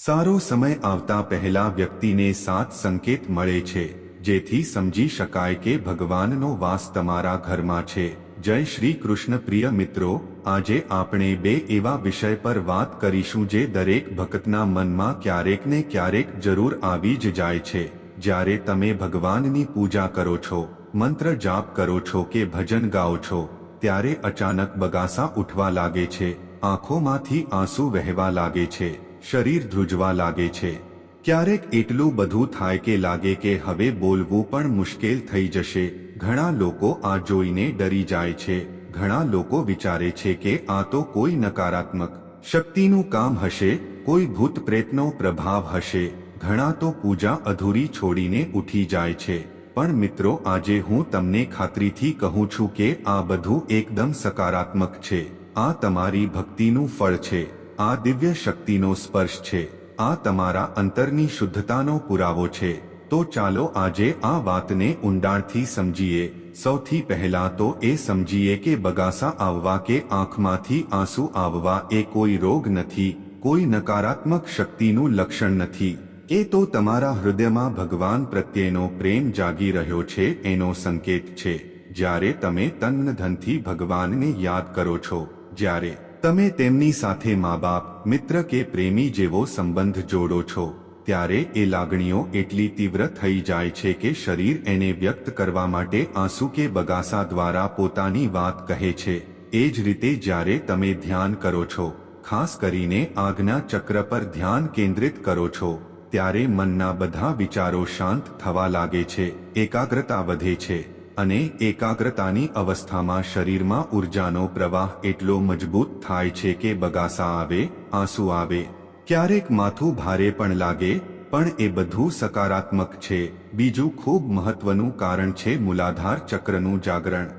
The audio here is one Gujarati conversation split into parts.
સારો સમય આવતા પહેલા વ્યક્તિને સાત સંકેત મળે છે, જેથી સમજી શકાય કે ભગવાનનો વાસ તમારા ઘરમાં છે. જય શ્રી કૃષ્ણ પ્રિય મિત્રો, આજે આપણે બે એવા વિષય પર વાત કરીશું જે દરેક ભક્તના મનમાં ક્યારેક ને ક્યારેક જરૂર આવી જ જાય છે. જ્યારે તમે ભગવાનની પૂજા કરો છો, મંત્ર જાપ કરો છો કે ભજન ગાઓ છો, ત્યારે અચાનક બગાસા ઉઠવા લાગે છે, આંખોમાંથી આંસુ વહેવા લાગે છે. શરીર ધ્રુજવા લાગે છે. ક્યારેક એટલું બધું થાય કે લાગે કે હવે બોલવું પણ મુશ્કેલ થઈ જશે. ઘણા લોકો આ જોઈને ડરી જાય છે. ઘણા લોકો વિચારે છે કે આ તો કોઈ નકારાત્મક શક્તિનું કામ હશે, કોઈ ભૂત પ્રેતનો પ્રભાવ હશે. ઘણા તો પૂજા અધૂરી છોડીને ઉઠી જાય છે. પણ મિત્રો, આજે હું તમને ખાતરીથી કહું છું કે આ બધું એકદમ સકારાત્મક છે. આ તમારી ભક્તિનું ફળ છે. આ દિવ્ય શક્તિનો સ્પર્શ છે. આ તમારા અંતરની શુદ્ધતાનો પુરાવો છે. તો ચાલો આજે આ વાતને ઊંડાણથી સમજીએ. સૌથી પહેલા તો એ સમજીએ કે બગાસા આવવા કે આંખમાંથી આંસુ આવવા એ કોઈ રોગ નથી, કોઈ નકારાત્મક શક્તિનું લક્ષણ નથી. એ તો તમારા હૃદયમાં ભગવાન પ્રત્યેનો પ્રેમ જાગી રહ્યો છે એનો સંકેત છે. જ્યારે તમે તન્ન ધનથી ભગવાનને યાદ કરો છો, જ્યારે તમે તેમની સાથે મા બાપ મિત્ર કે પ્રેમી જેવો સંબંધ જોડો છો, ત્યારે એ લાગણીઓ એટલી તીવ્ર થઈ જાય છે કે શરીર એને વ્યક્ત કરવા માટે આંસુ કે બગાસા દ્વારા પોતાની વાત કહે છે. એ જ રીતે જ્યારે તમે ધ્યાન કરો છો, ખાસ કરીને આજ્ઞા ચક્ર પર ધ્યાન કેન્દ્રિત કરો છો, ત્યારે મનના બધા વિચારો શાંત થવા લાગે છે, એકાગ્રતા વધે છે. અને એકાગ્રતાની અવસ્થામાં શરીરમાં ઉર્જાનો પ્રવાહ એટલો મજબૂત થાય છે કે બગાસા આવે, આંસુ આવે. ક્યારેક માથું ભારે પણ લાગે, પણ એ બધું સકારાત્મક છે. બીજું ખૂબ મહત્વનું કારણ છે મૂલાધાર ચક્રનું જાગરણ.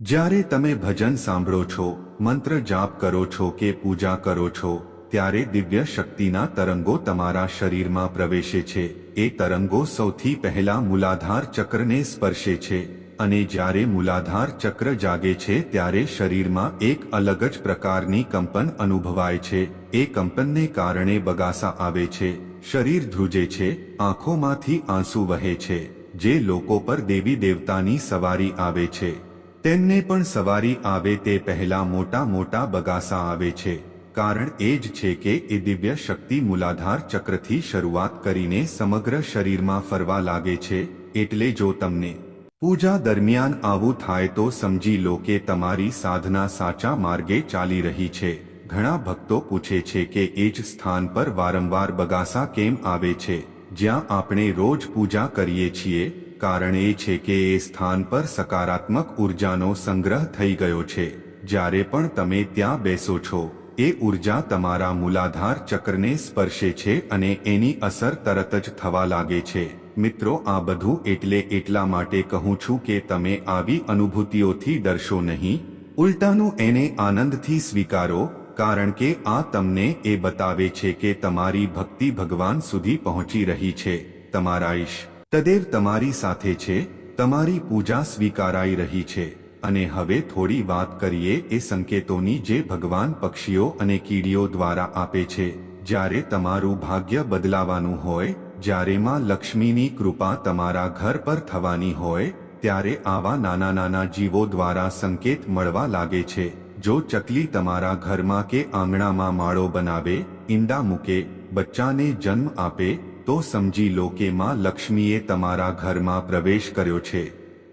જ્યારે તમે ભજન સાંભળો છો, મંત્ર જાપ કરો છો કે પૂજા કરો છો, ત્યારે દિવ્ય શક્તિના તરંગો તમારા શરીરમાં પ્રવેશે છે. એ તરંગો સૌથી પહેલા મૂલાધાર ચક્રને સ્પર્શે છે. અને જ્યારે મૂલાધાર ચક્ર જાગે છે ત્યારે શરીરમાં એક અલગ જ પ્રકારની કંપન અનુભવાય છે. એ કંપનને કારણે બગાસા આવે છે. શરીર ધ્રુજે છે. આંખોમાંથી આંસુ વહે છે. જે લોકો પર દેવી દેવતાની સવારી આવે છે. તેમને પણ સવારી આવે તે પહેલા મોટા મોટા બગાસા આવે છે. કારણ એ જ છે કે એ દિવ્ય શક્તિ મૂલાધાર ચક્રથી શરૂઆત કરીને સમગ્ર શરીરમાં ફરવા લાગે છે. એટલે જો તમને પૂજા દરમિયાન આવું થાય તો સમજી લો કે તમારી સાધના સાચા માર્ગે ચાલી રહી છે. ઘણા ભક્તો પૂછે છે કે એ જ સ્થાન પર વારંવાર બગાસા કેમ આવે છે? જ્યાં આપણે રોજ પૂજા કરીએ છીએ, કારણ એ છે કે એ સ્થાન પર સકારાત્મક ઉર્જાનો સંગ્રહ થઈ ગયો છે. જ્યારે પણ તમે ત્યાં બેસો છો, એ ઊર્જા તમારા મૂલાધાર ચક્રને સ્પર્શે છે અને એની અસર તરત જ થવા લાગે છે. મિત્રો, આ બધું એટલે એટલા માટે કહું છું કે તમે આવી અનુભૂતિઓથી ડરશો નહીં. ઉલટાનું એને આનંદથી સ્વીકારો, કારણ કે આ તમને એ બતાવે છે કે તમારી ભક્તિ ભગવાન સુધી પહોંચી રહી છે. તમારા ઈશ, તદેવ તમારી સાથે છે, તમારી પૂજા સ્વીકારાઈ રહી છે. અને હવે થોડી વાત કરીએ એ સંકેતોની જે ભગવાન પક્ષીઓ અને કીડીઓ દ્વારા આપે છે. જ્યારે તમારું ભાગ્ય બદલાવાનું હોય જ્યારે માં લક્ષ્મીની કૃપા તમારા ઘર પર થવાની હોય, ત્યારે આવા નાના નાના જીવો દ્વારા સંકેત મળવા લાગે છે. જો ચકલી તમારા ઘરમાં કે આંગણામાં માળો બનાવે, ઈંડા મૂકે, બચ્ચાને જન્મ આપે, તો સમજી લો કે માં લક્ષ્મીએ તમારા ઘરમાં પ્રવેશ કર્યો છે.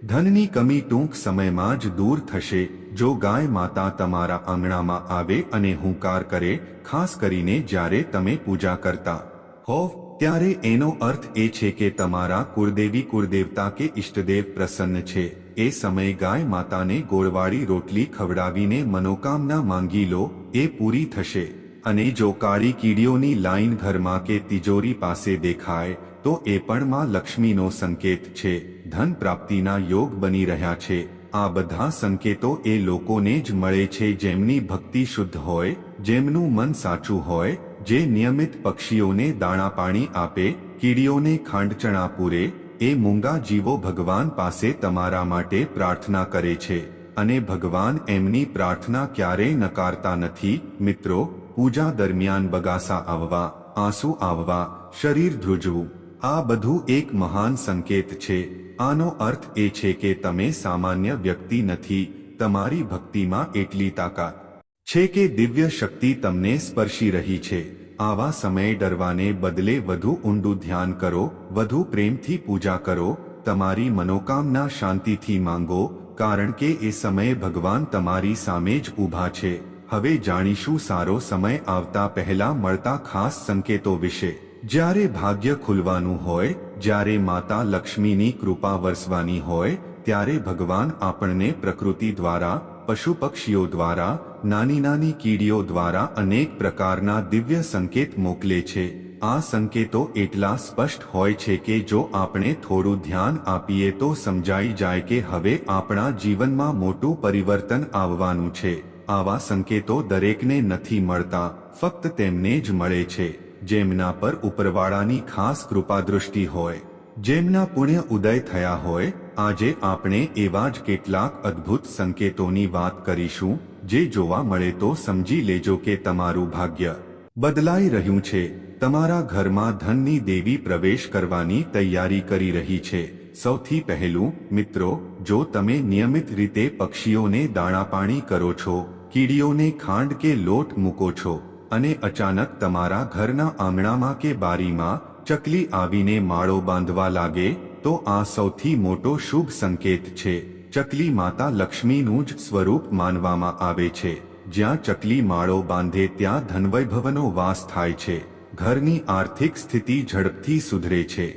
ધનની કમી ટૂંક સમયમાં જ દૂર થશે. જો ગાય માતા તમારા આંગણામાં આવે અને હુંકાર કરે, ખાસ કરીને જ્યારે તમે પૂજા કરતા હોવ ત્યારે એનો અર્થ એ છે કે તમારા કુળદેવી કુળદેવતા કે ઇષ્ટદેવ પ્રસન્ન છે. એ સમયે ગાય માતાને ગોળવાળી રોટલી ખવડાવીને મનોકામના માંગી લો, એ પૂરી થશે. અને જો કાળી કીડીઓની લાઈન ઘરમાં કે તિજોરી પાસે દેખાય, તો એ પણ માં લક્ષ્મીનો સંકેત છે. ધન પ્રાપ્તિના યોગ બની રહ્યા છે. આ બધા સંકેતો એ લોકોને જ મળે છે જેમની ભક્તિ શુદ્ધ હોય, જેમનું મન સાચું હોય જે નિયમિત પક્ષીઓને દાણા પાણી આપે, કીડીઓને ખાંડચણા પૂરે, એ મૂંગા જીવો ભગવાન પાસે તમારા માટે પ્રાર્થના કરે છે. અને ભગવાન એમની પ્રાર્થના ક્યારેય નકારતા નથી. મિત્રો, પૂજા દરમિયાન બગાસા આવવા, આંસુ આવવા, શરીર ધ્રુજવું, આ બધું એક મહાન સંકેત છે. આનો અર્થ એ છે કે તમે સામાન્ય વ્યક્તિ નથી. તમારી ભક્તિમાં એટલી તાકાત છે કે દિવ્ય શક્તિ તમને સ્પર્શી રહી છે. આવા સમયે ડરવાને બદલે વધુ ઊંડું ધ્યાન કરો, વધુ પ્રેમથી પૂજા કરો, તમારી મનોકામના શાંતિથી માંગો, કારણ કે એ સમયે ભગવાન તમારી સામે જ ઊભા છે. હવે જાણીશું સારો સમય આવતા પહેલા મળતા ખાસ સંકેતો વિશે. જ્યારે ભાગ્ય ખુલવાનું હોય, જ્યારે માતા લક્ષ્મીની કૃપા વરસવાની હોય, ત્યારે ભગવાન આપણને પ્રકૃતિ દ્વારા પશુ પક્ષીઓ દ્વારા, નાની નાની કીડીઓ દ્વારા અનેક પ્રકારના દિવ્ય સંકેત મોકલે છે. આ સંકેતો એટલા સ્પષ્ટ હોય છે કે જો આપણે થોડું ધ્યાન આપીએ તો સમજાઈ જાય કે હવે આપણા જીવનમાં મોટું પરિવર્તન આવવાનું છે. આવા સંકેતો દરેકને નથી મળતા, ફક્ત તેમને જ મળે છે. જેમના પર ઉપરવાળાની ખાસ કૃપાદૃષ્ટિ હોય, જેમના પુણ્ય ઉદય થયા હોય આજે આપણે એવા જ કેટલાક અદ્ભુત સંકેતોની વાત કરીશું, જે જોવા મળે તો સમજી લેજો કે તમારું ભાગ્ય બદલાઈ રહ્યું છે. તમારા ઘરમાં ધનની દેવી પ્રવેશ કરવાની તૈયારી કરી રહી છે. સૌથી પહેલું, મિત્રો, જો તમે નિયમિત રીતે પક્ષીઓને દાણા પાણી કરો છો, કીડીઓને ખાંડ કે લોટ મૂકો છો, અને અચાનક તમારા ઘરના આંગણામાં કે બારીમાં ચકલી આવીને માળો બાંધવા લાગે તો આ સૌથી મોટો શુભ સંકેત છે. ચકલી માતા લક્ષ્મીનું જ સ્વરૂપ માનવામાં આવે છે. જ્યાં ચકલી માળો બાંધે ત્યાં ધનવૈભવનો વાસ થાય છે. ઘરની આર્થિક સ્થિતિ ઝડપથી સુધરે છે.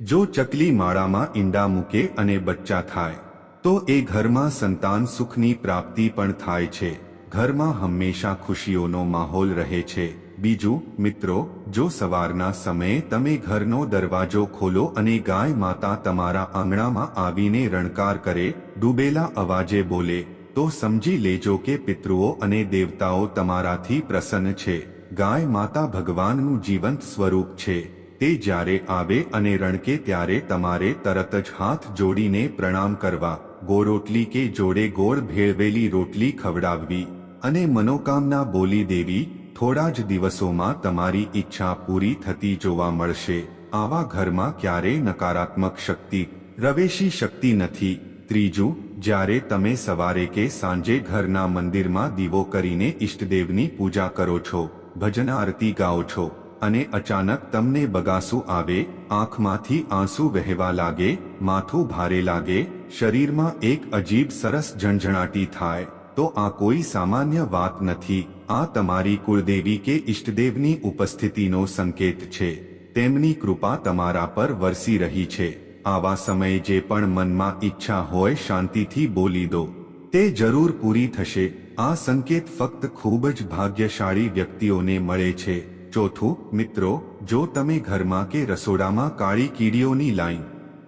જો ચકલી માળામાં ઈંડા મૂકે અને બચ્ચા થાય, તો એ ઘરમાં સંતાન સુખની પ્રાપ્તિ પણ થાય છે. ઘરમાં હંમેશા ખુશીઓનો માહોલ રહે છે. બીજું, મિત્રો, જો સવારના સમયે તમે ઘરનો દરવાજો ખોલો અને ગાય માતા તમારા આંગણામાં આવીને રણકાર કરે, ડૂબેલા અવાજે બોલે, તો સમજી લેજો કે પિતૃઓ અને દેવતાઓ તમારાથી પ્રસન્ન છે. ગાય માતા ભગવાનનું જીવંત સ્વરૂપ છે. તે જ્યારે આવે અને રણકે ત્યારે તમારે તરત જ હાથ જોડીને પ્રણામ કરવા, ગોરોટલી કે જોડે ગોળ ભેળવેલી રોટલી ખવડાવવી અને મનોકામના બોલી દેવી થોડા જ દિવસોમાં તમારી ઈચ્છા પૂરી થતી જોવા મળશે. આવા ઘરમાં ક્યારેય નકારાત્મક શક્તિ રવેશી શક્તિ નથી. ત્રીજું, જ્યારે તમે સવારે કે સાંજે ઘરના મંદિરમાં દીવો કરીને ઈષ્ટદેવની પૂજા કરો છો, ભજન આરતી ગાઓ છો, અને અચાનક તમને બગાસું આવે, આંખમાંથી આંસુ વહેવા લાગે, માથું ભારે લાગે, શરીરમાં એક અજીબ સરસ ઝણઝણાટી થાય, તો આ કોઈ સામાન્ય વાત નથી. આ તમારી કુળદેવી કે ઇષ્ટદેવની ઉપસ્થિતિનો સંકેત છે. તેમની કૃપા તમારા પર વરસી રહી છે. આવા સમયે જે પણ મનમાં ઈચ્છા હોય શાંતિથી બોલી દો. તે જરૂર પૂરી થશે. આ સંકેત ફક્ત ખૂબ જ ભાગ્યશાળી વ્યક્તિઓને મળે છે. ચોથું, મિત્રો, જો તમે ઘરમાં કે રસોડામાં કાળી કીડીઓની લાઈન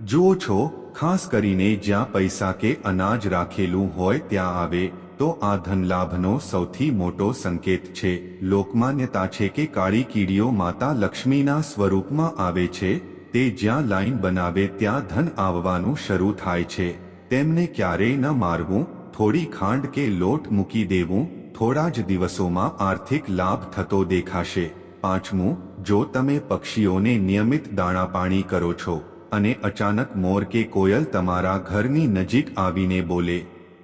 જુઓ છો, ખાસ કરીને જ્યાં પૈસા કે અનાજ રાખેલું હોય ત્યાં આવે તો આ ધનલાભનો સૌથી મોટો સંકેત છે. લોકમાન્યતા છે કે કાળી કીડીઓ માતા લક્ષ્મીના સ્વરૂપમાં આવે છે, તે જ્યાં લાઈન બનાવે ત્યાં ધન આવવાનું શરૂ થાય છે. તેમને ક્યારેય ન મારવું, થોડી ખાંડ કે લોટ મૂકી દેવું, થોડા જ દિવસોમાં આર્થિક લાભ થતો દેખાશે. પાંચમું, જો તમે પક્ષીઓને નિયમિત દાણા પાણી કરો છો, અને અચાનક મોર કે કોયલ તમારા ઘરની નજીક આવીને બોલે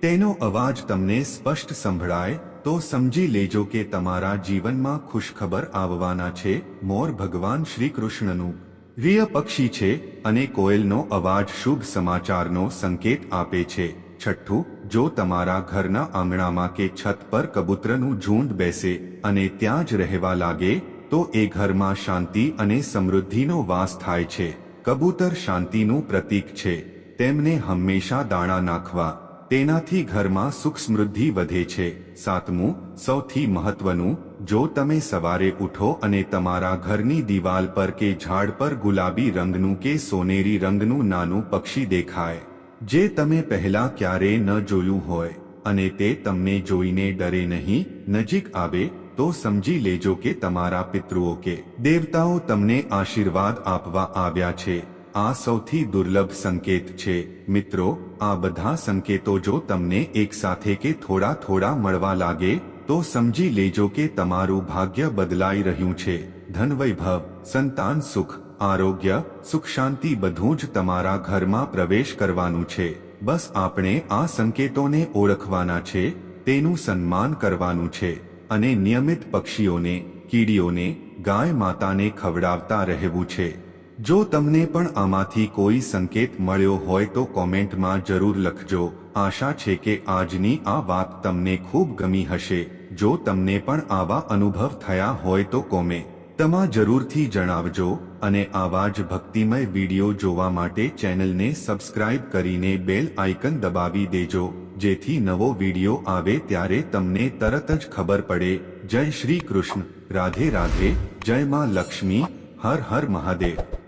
તેનો અવાજ તમને સ્પષ્ટ સંભળાય, તો સમજી લેજો કે તમારા જીવનમાં ખુશખબર આવવાના છે. મોર ભગવાન શ્રી કૃષ્ણનું પ્રિય પક્ષી છે અને કોયલનો અવાજ શુભ સમાચારનો સંકેત આપે છે. છઠ્ઠું, જો તમારા ઘરના આંગણામાં કે છત પર કબૂતરનું ઝૂંડ બેસે અને ત્યાં જ રહેવા લાગે, તો એ ઘરમાં શાંતિ અને સમૃદ્ધિનો વાસ થાય છે. કબૂતર શાંતિનું પ્રતીક છે. તેમને હંમેશા દાણા નાખવા તેનાથી ઘરમાં સુખ સમૃદ્ધિ વધે છે. સાતમું, સૌથી મહત્વનું, જો તમે સવારે ઉઠો અને તમારા ઘરની દિવાલ પર કે ઝાડ પર ગુલાબી રંગનું કે સોનેરી રંગનું નાનું પક્ષી દેખાય. જે તમે પહેલા ક્યારેય ન જોયું હોય અને તે તમને જોઈને ડરે નહીં, નજીક આવે, તો સમજી લેજો કે તમારા પિતૃઓ કે દેવતાઓ તમને આશીર્વાદ આપવા આવ્યા છે. આ સૌથી દુર્લભ સંકેત છે. મિત્રો, આ બધા સંકેતો જો તમને એક સાથે કે થોડા થોડા મળવા લાગે, તો સમજી લેજો કે તમારું ભાગ્ય બદલાઈ રહ્યું છે. ધન વૈભવ સંતાન સુખ, આરોગ્ય, સુખ શાંતિ બધું જ તમારા ઘરમાં પ્રવેશ કરવાનું છે. બસ આપણે આ સંકેતોને ઓળખવાના છે, તેનું સન્માન કરવાનું છે. અને નિયમિત પક્ષીઓને, કીડીઓને, ગાય માતાને ખવડાવતા રહેવું છે. જો તમને પણ આમાંથી કોઈ સંકેત મળ્યો હોય તો કોમેન્ટમાં જરૂર લખજો. આશા છે કે આજની આ વાત તમને ખૂબ ગમી હશે. જો તમને પણ આવા અનુભવ થયા હોય તો કોમે તમા જરૂરથી જણાવજો અને આવા જ ભક્તિમય વીડિયો જોવા માટે ચેનલને સબસ્ક્રાઇબ કરીને બેલ આઇકન દબાવી દેજો. જેથી નવો વીડિયો આવે ત્યારે તમને તરત જ ખબર પડે. જય શ્રી કૃષ્ણ. રાધે રાધે. જય માં લક્ષ્મી. હર હર મહાદેવ.